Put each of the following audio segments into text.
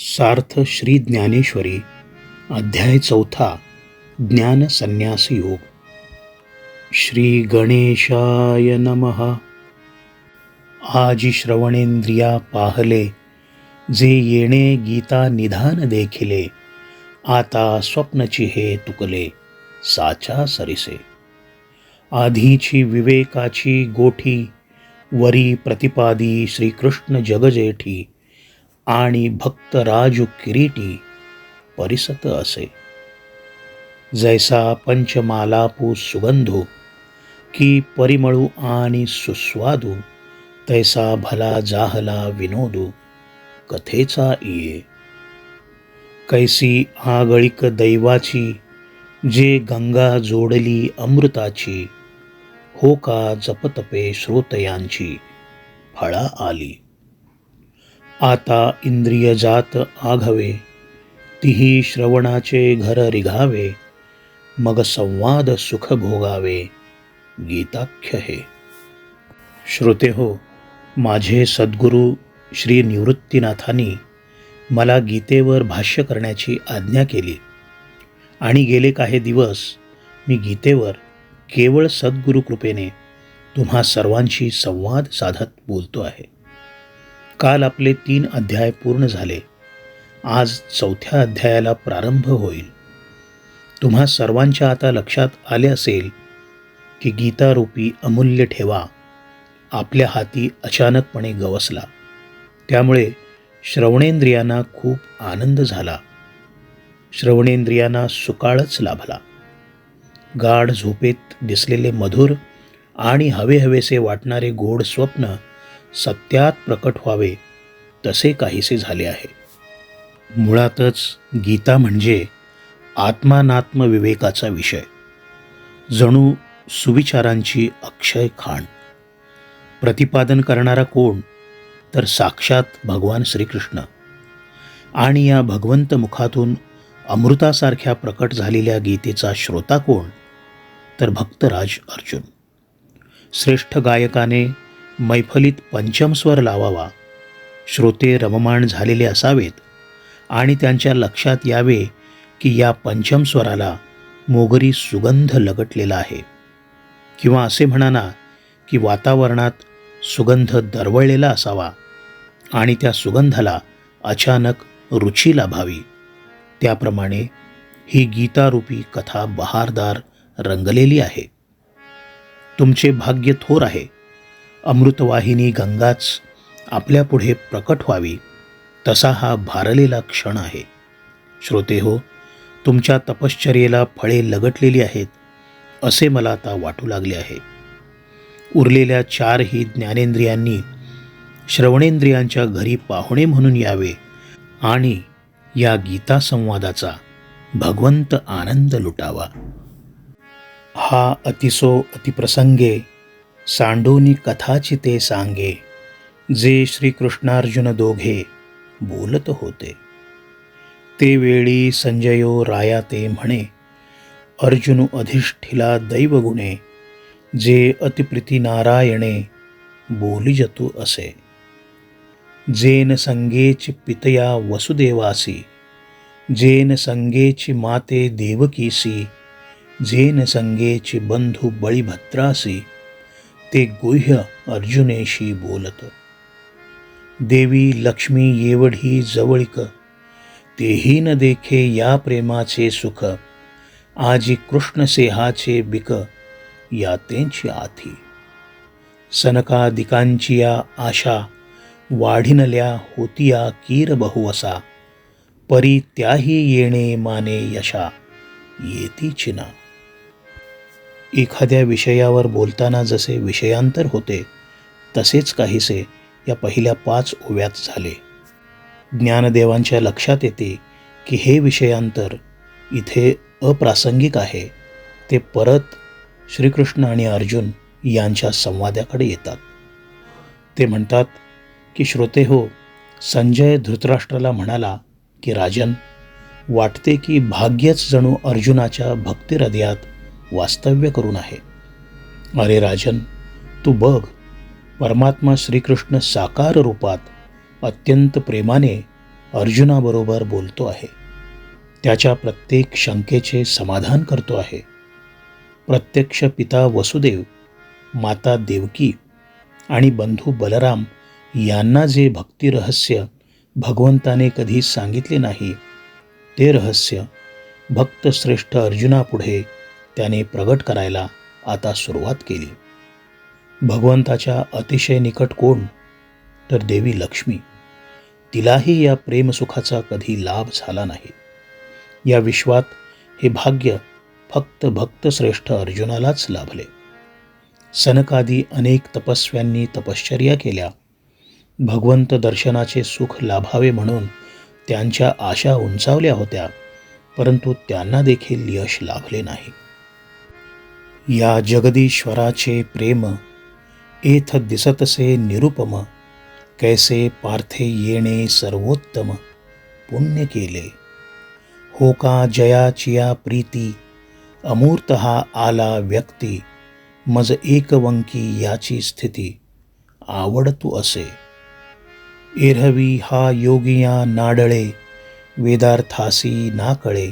सार्थ श्री ज्ञानेश्वरी अध्याय चौथा ज्ञान संन्यास योग. श्री गणेशाय नमः. आजी श्रवणेंद्रिया पाहले जे येणे गीता निधान देखिले आता स्वप्नची हे तुकले साचा सरिसे. आधीची विवेकाची गोठी वरी प्रतिपादी श्रीकृष्ण जगजेठी आणि भक्त राजू किरीटी परिसत असे. जैसा पंचमालापू सुगंधो की परिमळू आणि सुस्वादू तैसा भला जाहला विनोदू कथेचा इये. कैसी आगळिक दैवाची जे गंगा जोडली अमृताची हो का जपतपे श्रोतयांची फळा आली. आता इंद्रिय जात आघवे. तिही श्रवणाचे घर रिघावे. मग संवाद सुख भोगावे. गीताख्य हे. श्रोते हो माझे सद्गुरू श्री निवृत्तीनाथांनी मला गीतेवर भाष्य करण्याची आज्ञा केली. आणि गेले काही दिवस मी गीतेवर केवळ सद्गुरू कृपेने तुम्हा सर्वांशी संवाद साधत बोलतो आहे. काल आपले तीन अध्याय पूर्ण झाले. आज चौथ्या अध्यायाला प्रारंभ होईल. तुम्हा सर्वांच्या आता लक्षात आले असेल की गीतारूपी अमूल्य ठेवा. आपल्या हाती अचानकपणे गवसला. त्यामुळे श्रवणेंद्रियांना खूप आनंद झाला. श्रवणेंद्रियांना सुकाळच लाभला. गाढ झोपेत दिसलेले मधुर आणि हवे हवेसे वाटणारे गोड स्वप्न सत्यात प्रकट व्हावे तसे काहीसे झाले आहे. मुळातच गीता म्हणजे आत्मानात्म विवेकाचा विषय. जणू सुविचारांची अक्षय खाण. प्रतिपादन करणारा कोण? तर साक्षात भगवान श्रीकृष्ण. आणि या भगवंत मुखातून अमृतासारख्या प्रकट झालेल्या गीतेचा श्रोता कोण? तर भक्तराज अर्जुन. श्रेष्ठ गायकाने मैफलीत पंचम स्वर लावावा. श्रोते रममाण झालेले असावेत आणि त्यांच्या लक्षात यावे की या पंचम स्वराला मोगरी सुगंध लगटलेला आहे. किंवा असे म्हणा ना की वातावरणात सुगंध दरवळलेला असावा आणि त्या सुगंधाला अचानक रुची लाभावी. त्याप्रमाणे ही गीतारूपी कथा बहारदार रंगलेली आहे. तुमचे भाग्य थोर आहे. अमृतवाहिनी गंगाच आपल्यापुढे प्रकट व्हावी तसा हा भारलेला क्षण आहे. श्रोते हो तुमच्या तपश्चर्येला फळे लगटलेली आहेत असे मला आता वाटू लागले आहे. उरलेल्या चारही ज्ञानेंद्रियांनी श्रवणेंद्रियांच्या घरी पाहुणे म्हणून यावे आणि या गीता संवादाचा भगवंत आनंद लुटावा. हा अतिसो अतिप्रसंगे सांडोनी कथाची ते सांगे जे श्रीकृष्णार्जुन दोघे बोलत होते. ते वेळी संजयो राया ते म्हणे अर्जुन अधिष्ठिला दैवगुणे जे अतिप्रिती नारायणे बोलिजतु असे. जेन संगेची पितया वसुदेवासी जेन संगेची माते देवकीसी जेन संगेची बंधू बळीभद्रासी ते गुह्य अर्जुनेशी बोलत. देवी लक्ष्मी येवढी जवळिक तेही न देखे या प्रेमाचे सुख आजी कृष्णसेहाचे बिक यातेंची आथी सनकादिकांची या आशा वाढिनल्या होतिया कीर बहुवसा परी त्याही येणे माने यशा येती चिना. एखाद्या विषयावर बोलताना जसे विषयांतर होते तसेच काहीसे या पहिल्या पाच ओव्यात झाले. ज्ञानदेवांच्या लक्षात येते की हे विषयांतर इथे अप्रासंगिक आहे. ते परत श्रीकृष्ण आणि अर्जुन यांच्या संवादाकडे येतात. ते म्हणतात की श्रोते हो संजय धृतराष्ट्राला म्हणाला की राजन वाटते की भाग्यच जणू अर्जुनाच्या भक्तिहृदयात वास्तव्य करून आहे. अरे राजन तू बघ परमात्मा श्रीकृष्ण साकार रूपात अत्यंत प्रेमाने अर्जुनाबरोबर बोलतो आहे. त्याच्या प्रत्येक शंकेचे समाधान करतो आहे. प्रत्यक्ष पिता वसुदेव माता देवकी आणि बंधू बलराम यांना जे भक्ती रहस्य भगवंताने कधी सांगितले नाही ते रहस्य भक्तश्रेष्ठ अर्जुनापुढे त्याने प्रगट करायला आता सुरुवात केली. भगवंताच्या अतिशय निकट कोण? तर देवी लक्ष्मी. तिलाही या प्रेमसुखाचा कधी लाभ झाला नाही. या विश्वात हे भाग्य फक्त भक्तश्रेष्ठ अर्जुनालाच लाभले. सनकादी अनेक तपस्व्यांनी तपश्चर्या केल्या. भगवंत दर्शनाचे सुख लाभावे म्हणून त्यांच्या आशा उंचावल्या होत्या परंतु त्यांना देखील यश लाभले नाही. या जगदीश्वराचे प्रेम एथ दिसतसे निरुपम कैसे पार्थे येणे सर्वोत्तम पुण्य केले. हो का जयाचिया प्रीती अमूर्त हा आला व्यक्ती मज एकवंकी याची स्थिती आवडतू असे. एरहवी हा योगिया नाडळे वेदार्थासी नाकळे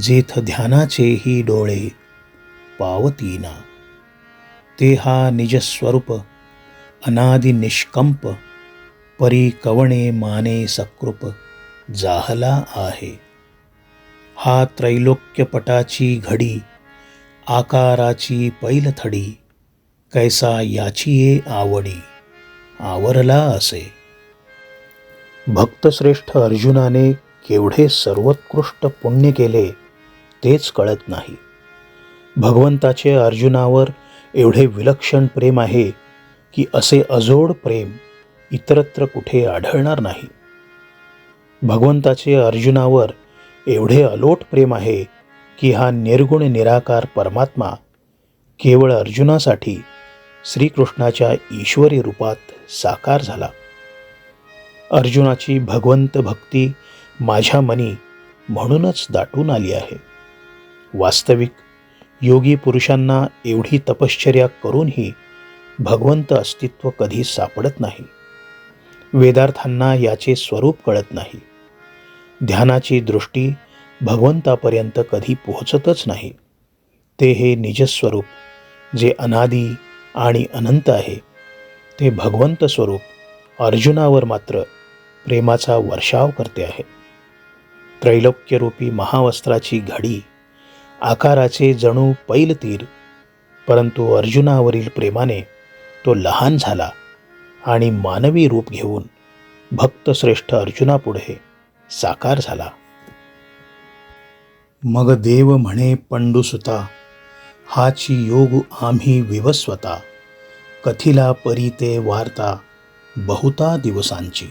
जेथ ध्यानाचे ध्यानाचेही डोळे. पावतीना ते हा निजस्वरूप अनादि निष्कंप परी कवणे माने सकृप जाहला आहे हा त्रैलोक्यपटाची घडी आकाराची पैलथडी कैसा याचीये आवडी आवरला असे भक्तश्रेष्ठ अर्जुनाने केवढे सर्वोत्कृष्ट पुण्य केले तेच कळत नाही भगवंताचे अर्जुनावर एवढे विलक्षण प्रेम आहे की असे अजोड प्रेम इतरत्र कुठे आढळणार नाही. भगवंताचे अर्जुनावर एवढे अलोट प्रेम आहे की हा निर्गुण निराकार परमात्मा केवळ अर्जुनासाठी श्रीकृष्णाच्या ईश्वरी रूपात साकार झाला. अर्जुनाची भगवंत भक्ती माझ्या मनी म्हणूनच दाटून आली आहे. वास्तविक योगी पुरुषांना एवढी तपश्चर्या करूनही भगवंत अस्तित्व कधी सापडत नाही. वेदार्थांना याचे स्वरूप कळत नाही. ध्यानाची दृष्टी भगवंतापर्यंत कधी पोहोचतच नाही. ते हे निजस्वरूप जे अनादी आणि अनंत आहे ते भगवंत स्वरूप अर्जुनावर मात्र प्रेमाचा वर्षाव करते आहे. त्रैलोक्यरूपी महावस्त्राची घडी आकाराचे जणू पैल तीर. परंतु अर्जुनावरील प्रेमाने तो लहान झाला आणि मानवी रूप घेऊन भक्तश्रेष्ठ अर्जुनापुढे साकार झाला. मग देव म्हणे पंडुसुता हाची योग आम्ही विवस्वता. कथिला परी ते वार्ता बहुता दिवसांची.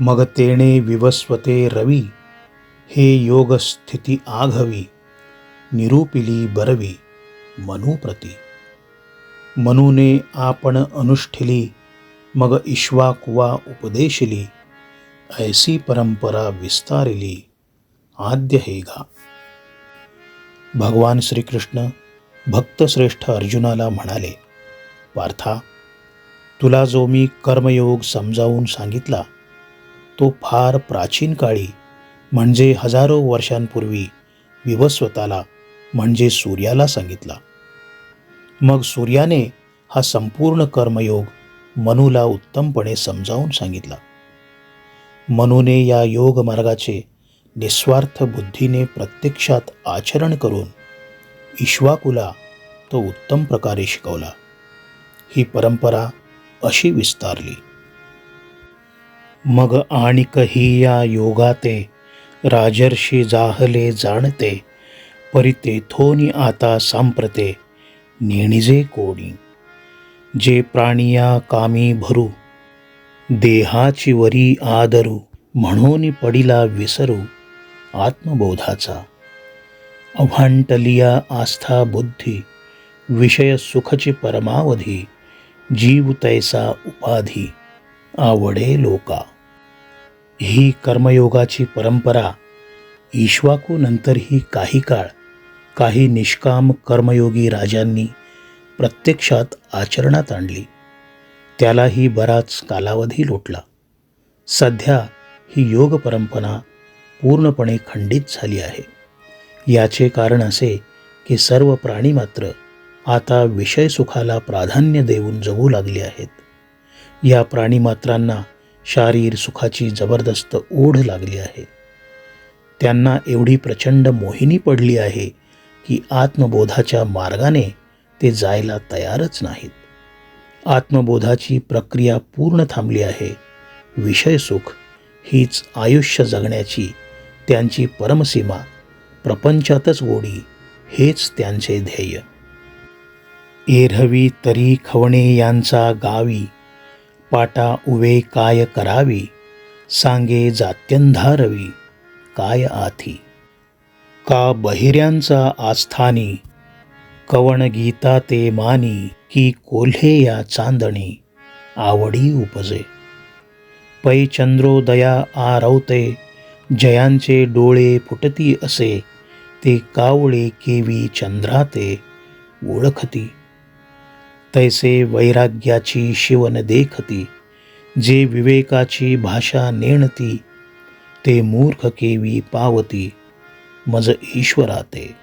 मग तेणे विवस्वते रवी हे योग स्थिती आघवी. निरूपिली बरवी मनुप्रती मनुने आपण अनुष्ठिली मग ईश्वाकुवा उपदेशिली ऐसी परंपरा विस्तारिली आद्य हेगा भगवान श्रीकृष्ण भक्तश्रेष्ठ अर्जुनाला म्हणाले पार्था तुला जो मी कर्मयोग समजावून सांगितला तो फार प्राचीन काळी म्हणजे हजारो वर्षांपूर्वी विवस्वताला म्हणजे सूर्याला सांगितला. मग सूर्याने हा संपूर्ण कर्मयोग मनूला उत्तमपणे समजावून सांगितला. मनुने या योग मार्गाचे निस्वार्थ बुद्धीने प्रत्यक्षात आचरण करून ईश्वाकुला तो उत्तम प्रकारे शिकवला. ही परंपरा अशी विस्तारली. मग आणिकही या योगाते राजर्षी जाहले जाणते परितेथोनी आता सांप्रते नेणिजे कोणी. जे प्राणिया कामी भरू देहाची वरी आदरू म्हणून पडिला विसरू आत्मबोधाचा. अभांटलिया आस्था बुद्धी विषय सुखची परमावधी जीव तैसा उपाधी आवडे लोका. ही कर्मयोगाची परंपरा ईश्वाकू नंतरही काही काळ काही निष्काम कर्मयोगी राजांनी प्रत्यक्षात आचरणात आणली. त्यालाही बराच कालावधी लोटला. सध्या ही योग परंपरा पूर्णपणे खंडित झाली आहे. याचे कारण असे की सर्व प्राणी मात्र आता विषय सुखाला प्राधान्य देऊन जगू लागले आहेत. या प्राणीमात्रांना शारीर सुखाची जबरदस्त ओढ लागली आहे. त्यांना एवढी प्रचंड मोहिनी पडली आहे की आत्मबोधाच्या मार्गाने ते जायला तयारच नाहीत. आत्मबोधाची प्रक्रिया पूर्ण थांबली आहे. विषय सुख हीच आयुष्य जगण्याची त्यांची परमसीमा प्रपंचातच गोडी हेच त्यांचे ध्येय. एरहवी तरी खवणे यांचा गावी पाटा उवे काय करावी सांगे जात्यंधारवी काय आथी? का बहिऱ्यांचा आस्थानी? कवण गीता ते मानी की कोल्हे या चांदणी? आवडी उपजे. पै चंद्रोदया आरवते जयांचे डोळे फुटती असे ते कावळे केवी चंद्राते ओळखती. तैसे वैराग्याची शिवन देखती जे विवेकाची भाषा नेणती ते मूर्ख केवी पावती. मज ईश्वराते.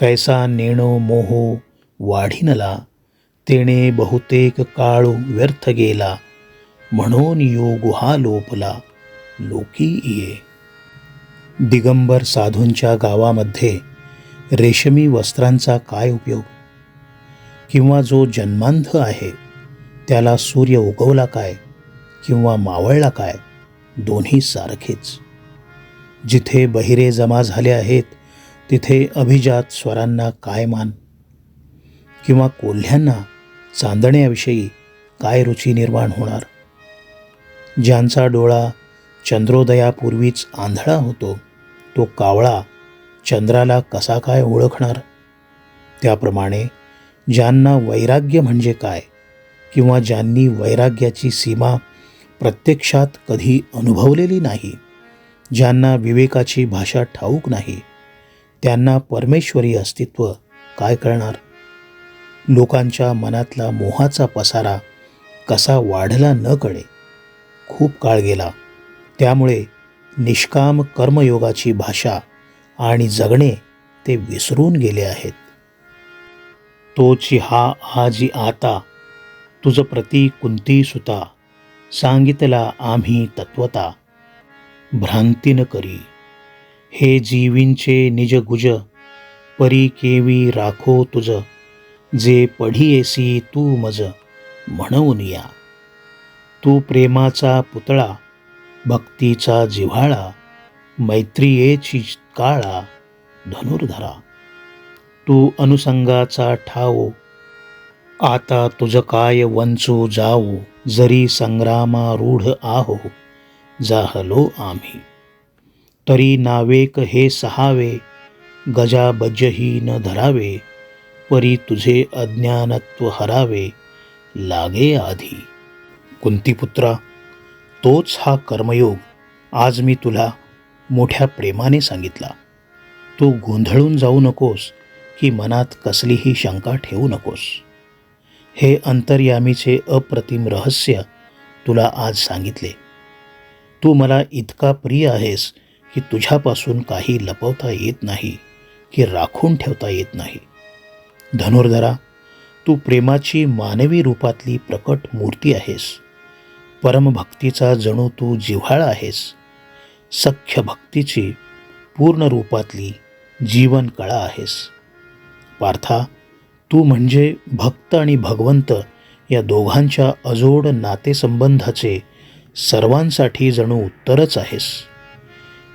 कैसा नेणो मोहो वाढिनला तेणे बहुतेक काळ व्यर्थ गेला म्हणून योग हा लोपला लोकी ये दिगंबर साधूंच्या गावामध्ये रेशमी वस्त्रांचा काय उपयोग? किंवा जो जन्मांध आहे त्याला सूर्य उगवला काय किंवा मावळला काय दोन्ही सारखेच. जिथे बहिरे जमा झाले आहेत तिथे अभिजात स्वरांना काय मान किंवा कोल्ह्यांना चांदण्याविषयी काय रुची निर्माण होणार? ज्यांचा डोळा चंद्रोदयापूर्वीच आंधळा होतो तो कावळा चंद्राला कसा काय ओळखणार? त्याप्रमाणे ज्यांना वैराग्य म्हणजे काय किंवा ज्यांनी वैराग्याची सीमा प्रत्यक्षात कधी अनुभवलेली नाही ज्यांना विवेकाची भाषा ठाऊक नाही त्यांना परमेश्वरी अस्तित्व काय कळणार लोकांच्या मनातला मोहाचा पसारा कसा वाढला न कळे खूप काळ गेला. त्यामुळे निष्काम कर्मयोगाची भाषा आणि जगणे ते विसरून गेले आहेत. तोची हा आजी आता तुझ प्रती कुंती सुता सांगितला आम्ही तत्वता. भ्रांतीन करी. हे जीवींचे निज गुज परी केवी राखो तुझ जे पढियेसी तू मज म्हणून या. तू प्रेमाचा पुतळा भक्तीचा जिव्हाळा मैत्रियेची काळा धनुर्धरा. तू अनुसंगाचा ठावो आता तुझ काय वंचू जाऊ जरी संग्रामारूढ आहो. जाहलो आम्ही. तरी नावेक हे सहावे गजाबजही न धरावे परी तुझे अज्ञानत्व हरावे लागे आधी. कुंतीपुत्रा तोच हा कर्मयोग आज मी तुला मोठ्या प्रेमाने सांगितला. तू गोंधळून जाऊ नकोस की मनात कसलीही शंका ठेवू नकोस. हे अंतर्यामीचे अप्रतिम रहस्य तुला आज सांगितले. तू मला इतका प्रिय आहेस की तुझ्यापासून काही लपवता येत नाही की राखून ठेवता येत नाही. धनुर्धरा तू प्रेमाची मानवी रूपातली प्रकट मूर्ती आहेस. परमभक्तीचा जणू तू जिव्हाळा आहेस. सख्य भक्तीची पूर्ण रूपातली जीवन कळा आहेस. पार्था तू म्हणजे भक्त आणि भगवंत या दोघांच्या अजोड नातेसंबंधाचे सर्वांसाठी जणू उत्तरच आहेस.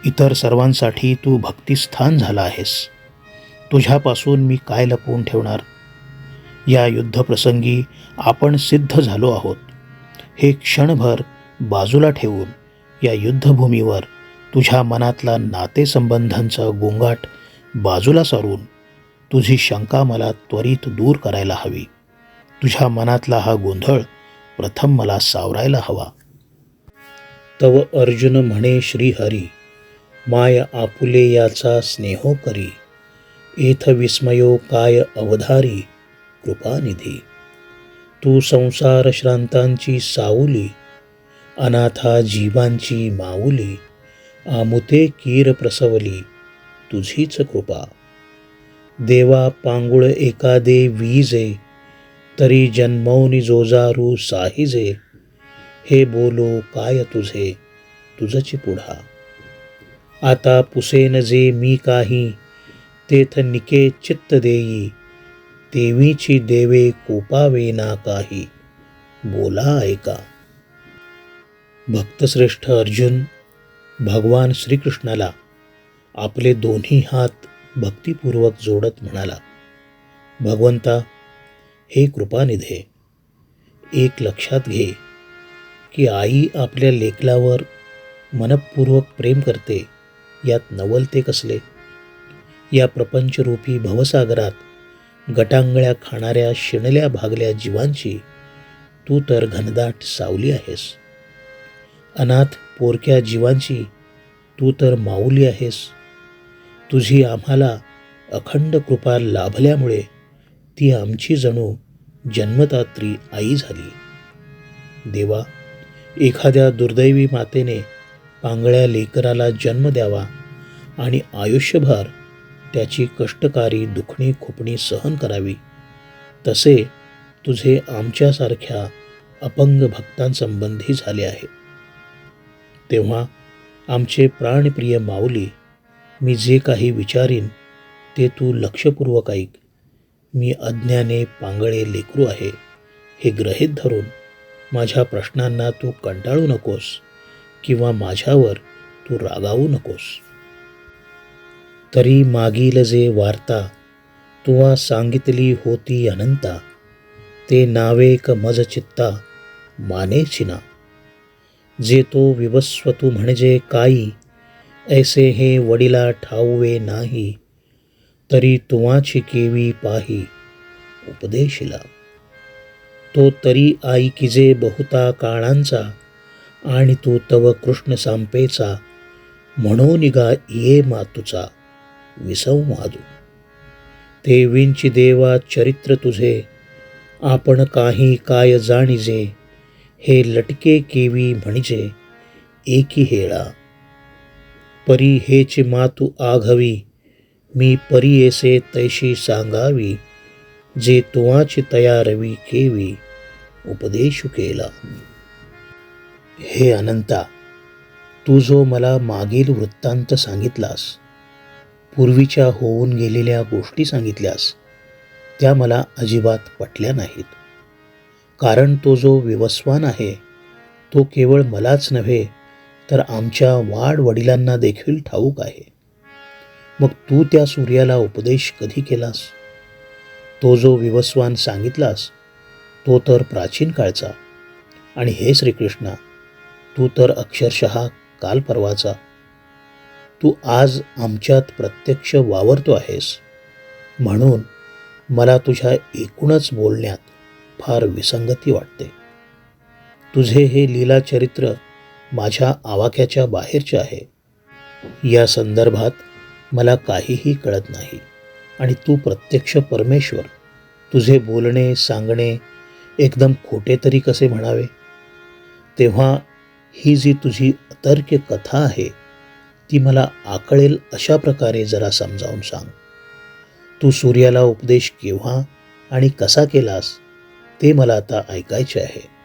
इतर सर्वांसाठी तू भक्तिस्थान झाला आहेस. तुझ्यापासून मी काय लपवून ठेवणार? या युद्धप्रसंगी आपण सिद्ध झालो आहोत. हे क्षणभर बाजूला ठेवून या युद्धभूमीवर तुझ्या मनातला नातेसंबंधांचा गोंगाट बाजूला सारून तुझी शंका मला त्वरित दूर करायला हवी. तुझ्या मनातला हा गोंधळ प्रथम मला सावरायला हवा. तव अर्जुन म्हणे श्रीहरी माय आपुले याचा स्नेहो करी. एथ विस्मयो काय अवधारी कृपानिधी तू संसार श्रांतांची साऊली अनाथा जीवांची माऊली आमुते कीर प्रसवली तुझीच कृपा. देवा पांगुळ एकादे वीजे तरी जन्मौनी जोजारू साहिजे. हे बोलो काय तुझे तुझची पुढा. आता पुसेन जे मी काही तेथ निके चित्त देई देवीची देवे कोपावे ना काही. बोला ऐका. भक्तश्रेष्ठ अर्जुन भगवान श्रीकृष्णाला आपले दोन्ही हात भक्तिपूर्वक जोडत म्हणाला भगवंता हे कृपानिधे एक लक्षात घे. की आई आपल्या लेखलावर मनपूर्वक प्रेम करते यात नवलते कसले? या प्रपंचरूपी भवसागरात गटांगळ्या खाणाऱ्या शिणल्या भागल्या जीवांची तू तर घनदाट सावली आहेस. अनाथ पोरक्या जीवांची तू तर माऊली आहेस. तुझी आम्हाला अखंड कृपा लाभल्यामुळे ती आमची जणू जन्मदात्री आई झाली. देवा एखाद्या दुर्दैवी मातेने पांगळ्या लेकराला जन्म द्यावा आणि आयुष्यभर त्याची कष्टकारी दुखणी खुपणी सहन करावी तसे तुझे आमच्यासारख्या अपंग भक्तांसंबंधी झाले आहे. तेव्हा आमचे प्राणप्रिय माऊली मी जे काही विचारीन ते तू लक्षपूर्वक ऐक. मी अज्ञाने पांगळे लेकरू आहे हे ग्रहित धरून माझ्या प्रश्नांना तू कंटाळू नकोस किंवा माझ्यावर तू रागावू नकोस. तरी मागील जे वार्ता तुवा सांगितली होती अनंता ते नावेक मज चित्ता माने चिना. जे तो विवस्व तू म्हणजे काही ऐसे हे वडिला ठाऊवे नाही तरी तुवाची केवी पाही उपदेशिला. तो तरी आई किजे बहुता काळांचा आणि तू तव कृष्ण सांपेचा. म्हणून निगा ये मातुचा विसंवादू ते विंची देवा चरित्र तुझे आपण काही काय जाणीजे हे लटके केवी म्हणजे एकी हेळा. परी हेची मातू आघवी मी परी येसे तैशी सांगावी. जे तुवाची तयारवी केवी उपदेश केला. हे अनंता तू जो मला मागील वृत्तांत सांगितलास पूर्वीच्या होऊन गेलेल्या गोष्टी सांगितल्यास त्या मला अजिबात पटल्या नाहीत. कारण तो जो विवस्वान आहे तो केवळ मलाच नव्हे तर आमच्या वाडवडिलांना देखील ठाऊक आहे. मग तू त्या सूर्याला उपदेश कधी केलास? तो जो विवस्वान सांगितलास तो तर प्राचीन काळचा. आणि हे श्रीकृष्णा तू तर अक्षरशः काल परवाचा. तू आज आमच्यात प्रत्यक्ष वावरतो आहेस. म्हणून मला तुझ्या एकूणच बोलण्यात फार विसंगती वाटते. तुझे हे लीला चरित्र माझ्या आवाक्याच्या बाहेरचे आहे. या संदर्भात मला काहीही कळत नाही. आणि तू प्रत्यक्ष परमेश्वर. तुझे बोलणे सांगणे एकदम खोटे तरी कसे म्हणावे? तेव्हा ही जी तुझी अतर्क्य कथा आहे ती मला आकळेल अशा प्रकारे जरा समजावून सांग. तू सूर्याला उपदेश केव्हा आणि कसा केलास ते मला आता ऐकायचे आहे.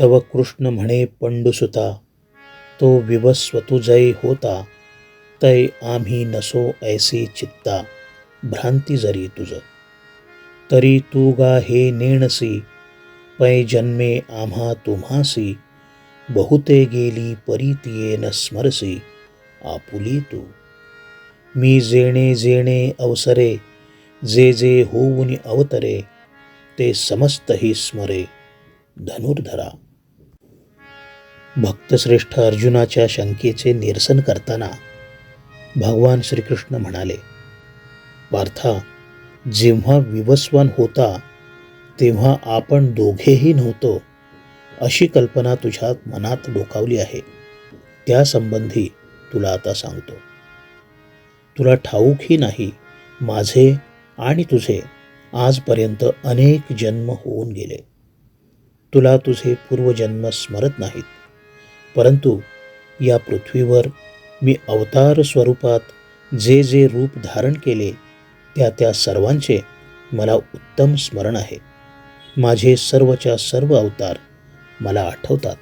तव कृष्ण म्हणे पंडुसुता तो विवस्वतुजय होता तै आम्ही नसो ऐसी चित्ता भ्रांती जरी तुझ. तरी तू गा हे नेणसी पै जन्मे आम्हा तुम्हासी बहुते गेली परीतिये न स्मरसी आपुली तू. मी जेणे जेणे अवसरे जे जे होऊन अवतरे ते समस्तही स्मरे धनुर्धरा. भक्तश्रेष्ठ अर्जुनाच्या शंकेचे निरसन करताना भगवान श्रीकृष्ण म्हणाले पार्था जेव्हा विवस्वान होता तेव्हा आपण दोघेही नव्हतो अशी कल्पना तुझ्या मनात डोकावली आहे. त्यासंबंधी तुला आता सांगतो. तुला ठाऊकही नाही माझे आणि तुझे आजपर्यंत अनेक जन्म होऊन गेले. तुला तुझे पूर्वजन्म स्मरत नाहीत परंतु या पृथ्वीवर मी अवतार स्वरूपात जे जे रूप धारण केले त्या त्या सर्वांचे मला उत्तम स्मरण आहे. माझे सर्वच्या सर्व अवतार मला आठवतात.